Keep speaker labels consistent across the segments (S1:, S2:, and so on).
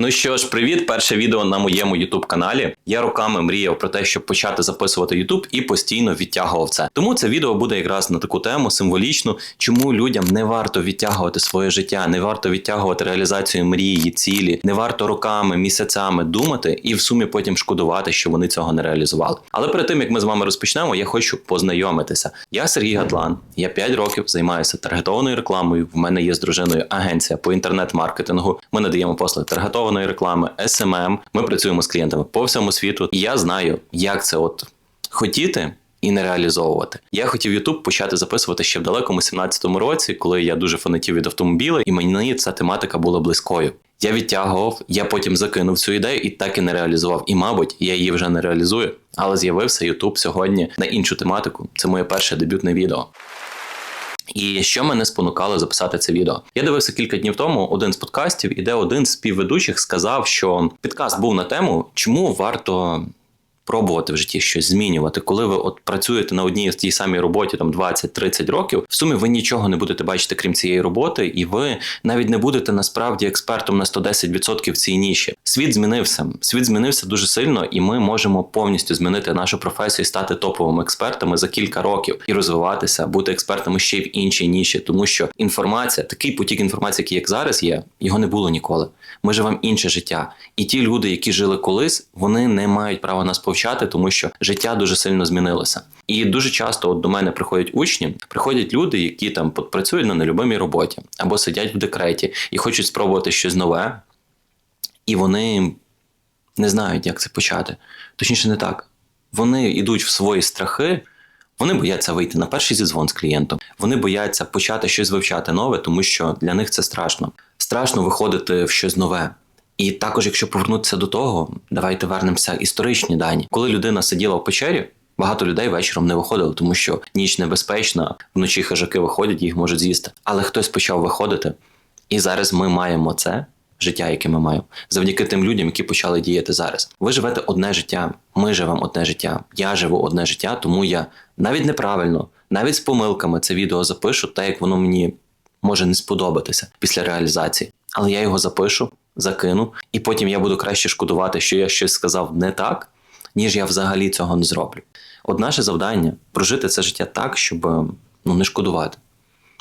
S1: Ну що ж, привіт, перше відео на моєму youtube каналі. Я роками мріяв про те, щоб почати записувати YouTube і постійно відтягував це. Тому це відео буде якраз на таку тему символічну, чому людям не варто відтягувати своє життя, не варто відтягувати реалізацію мрії, цілі, не варто роками, місяцями думати і в сумі потім шкодувати, що вони цього не реалізували. Але перед тим як ми з вами розпочнемо, я хочу познайомитися. Я Сергій Гатлан, я 5 років займаюся таргетованою рекламою. В мене є з дружиною агенція по інтернет-маркетингу. Ми надаємо послуги таргетованої реклами, SMM. Ми працюємо з клієнтами по всьому світу. І я знаю, як це от хотіти. І не реалізовувати. Я хотів YouTube почати записувати ще в далекому 17-му році, коли я дуже фанатів від автомобіля, і мені ця тематика була близькою. Я відтягував, я потім закинув цю ідею і так і не реалізував. І, мабуть, я її вже не реалізую. Але з'явився YouTube сьогодні на іншу тематику. Це моє перше дебютне відео. І що мене спонукало записати це відео? Я дивився кілька днів тому один з подкастів, і де один з співведучих сказав, що підкаст був на тему, чому варто. Пробувати в житті щось змінювати, коли ви от працюєте на одній тій самій роботі там 20-30 років, в сумі ви нічого не будете бачити, крім цієї роботи, і ви навіть не будете насправді експертом на 110% в цій ніші. Світ змінився. Світ змінився дуже сильно, і ми можемо повністю змінити нашу професію, стати топовими експертами за кілька років і розвиватися, бути експертами ще й в іншій ніші, тому що інформація, такий потік інформації, який як зараз є, його не було ніколи. Ми живемо інше життя, і ті люди, які жили колись, вони не мають права нас повчати, тому що життя дуже сильно змінилося. І дуже часто от до мене приходять учні, приходять люди, які там працюють на нелюбимій роботі або сидять в декреті і хочуть спробувати щось нове, і вони не знають, як це почати. Точніше, не так. Вони йдуть в свої страхи. Вони бояться вийти на перший зізвон з клієнтом. Вони бояться почати щось вивчати нове, тому що для них це страшно. Страшно виходити в щось нове. І також, якщо повернутися до того, давайте вернемося історичні дані. Коли людина сиділа в печері, багато людей вечором не виходило, тому що ніч небезпечна, вночі хижаки виходять, їх можуть з'їсти. Але хтось почав виходити, і зараз ми маємо це. Життя, яке ми маємо, завдяки тим людям, які почали діяти зараз. Ви живете одне життя, ми живемо одне життя. Я живу одне життя, тому я навіть неправильно, навіть з помилками це відео запишу, так як воно мені може не сподобатися після реалізації. Але я його запишу, закину, і потім я буду краще шкодувати, що я щось сказав не так, ніж я взагалі цього не зроблю. От наше завдання прожити це життя так, щоб ну не шкодувати.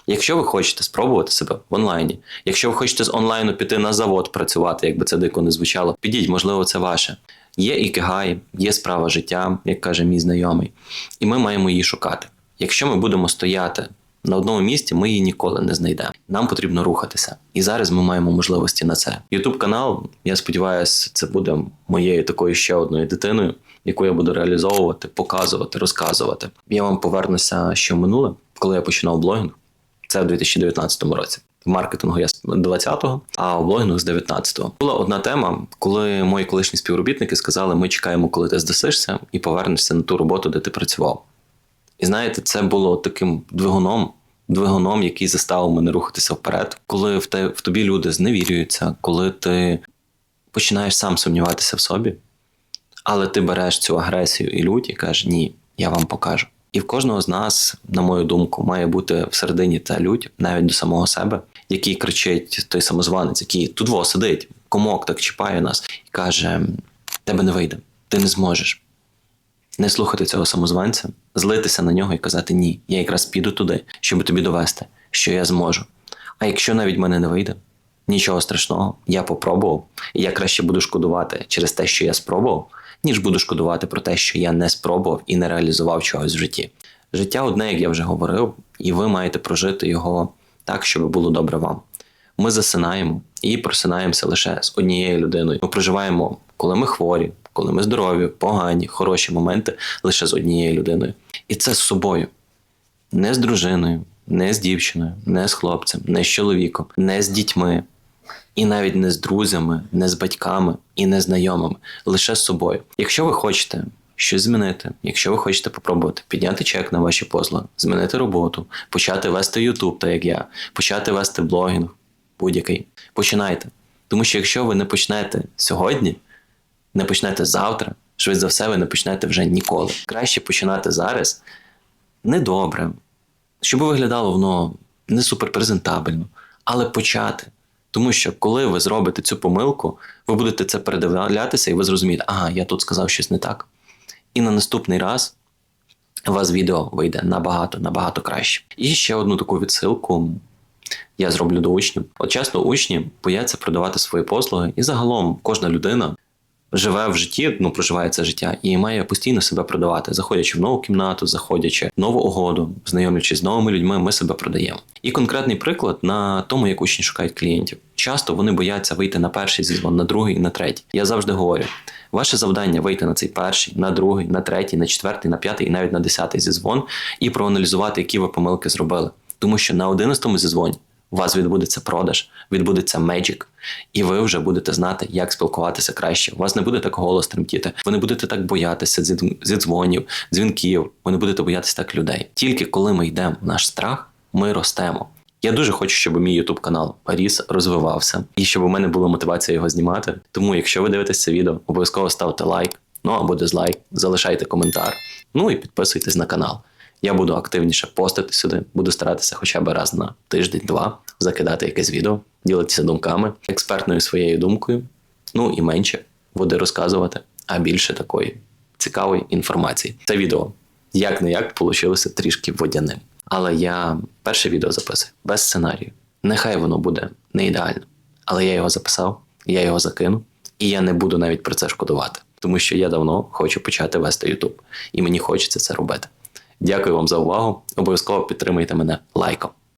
S1: Якщо ви хочете спробувати себе в онлайні, якщо ви хочете з онлайну піти на завод працювати, якби це дико не звучало, підіть, можливо, це ваше. Є ікигай, є справа життя, як каже мій знайомий, і ми маємо її шукати. Якщо ми будемо стояти на одному місці, ми її ніколи не знайдемо. Нам потрібно рухатися. І зараз ми маємо можливості на це. Ютуб канал, я сподіваюся, це буде моєю такою ще одною дитиною, яку я буду реалізовувати, показувати, розказувати. Я вам повернуся в минуле, коли я починав блогінг. Це в 2019 році. В маркетингу я з 20-го, а в блогінгу з 19-го. Була одна тема, коли мої колишні співробітники сказали: ми чекаємо, коли ти здасишся, і повернешся на ту роботу, де ти працював. І знаєте, це було таким двигуном, двигуном, який заставив мене рухатися вперед, коли в те в тобі люди зневірюються, коли ти починаєш сам сумніватися в собі, але ти береш цю агресію і лють і кажеш, ні, я вам покажу. І в кожного з нас, на мою думку, має бути всередині та лють, навіть до самого себе, який кричить той самозванець, який тут сидить, комок так чіпає нас і каже: тебе не вийде, ти не зможеш. Не слухати цього самозванця, злитися на нього і казати Ні, я якраз піду туди, щоб тобі довести, що я зможу. А якщо навіть мене не вийде, нічого страшного, я попробував, і я краще буду шкодувати через те, що я спробував, ніж буду шкодувати про те, що я не спробував і не реалізував чогось в житті. Життя одне, як я вже говорив, і ви маєте прожити його так, щоб було добре вам. Ми засинаємо і просинаємося лише з однією людиною. Ми проживаємо, коли ми хворі, коли ми здорові, погані, хороші моменти лише з однією людиною. І це з собою, не з дружиною, не з дівчиною, не з хлопцем, не з чоловіком, не з дітьми, і навіть не з друзями, не з батьками і не знайомими, лише з собою. Якщо ви хочете щось змінити, якщо ви хочете попробувати підняти чек на ваші послуги, змінити роботу, почати вести Ютуб, так як я, почати вести блогінг, будь-який, починайте. Тому що якщо ви не почнете сьогодні, не почнете завтра, швидше за все, ви не почнете вже ніколи. Краще починати зараз недобре, щоб виглядало воно не суперпрезентабельно, але почати. Тому що коли ви зробите цю помилку, ви будете це передивлятися, і ви зрозумієте, ага, я тут сказав щось не так. І на наступний раз у вас відео вийде набагато, набагато краще. І ще одну таку відсилку я зроблю до учнів. От часто учні бояться продавати свої послуги, і загалом кожна людина живе в житті, ну проживає це життя і має постійно себе продавати, заходячи в нову кімнату, заходячи в нову угоду, знайомлячись з новими людьми, ми себе продаємо. І конкретний приклад на тому, як учні шукають клієнтів. Часто вони бояться вийти на перший зізвон, на другий, на третій. Я завжди говорю: ваше завдання вийти на цей перший, на другий, на третій, на четвертий, на п'ятий і навіть на десятий зізвон і проаналізувати, які ви помилки зробили. Тому що на одинадцятому зізвоні у вас відбудеться продаж, відбудеться Magic, і ви вже будете знати, як спілкуватися краще. У вас не буде так голос тремтіти, ви не будете так боятися зід- зідзвонів, дзвінків, ви не будете боятися так людей. Тільки коли ми йдемо в наш страх, ми ростемо. Я дуже хочу, щоб мій YouTube канал ріс, розвивався, і щоб у мене була мотивація його знімати. Тому, якщо ви дивитесь це відео, обов'язково ставте лайк, ну або дизлайк, залишайте коментар, ну і підписуйтесь на канал. Я буду активніше постити сюди, буду старатися хоча б раз на тиждень-два закидати якесь відео, ділитися думками, експертною своєю думкою. Ну і менше буду розказувати, а більше такої цікавої інформації. Це відео як не як получилося трішки водяним. Але я перше відео записую без сценарію. Нехай воно буде не ідеально, але я його записав, я його закину, і я не буду навіть про це шкодувати, тому що я давно хочу почати вести YouTube, і мені хочеться це робити. Дякую вам за увагу. Обов'язково підтримуйте мене лайком.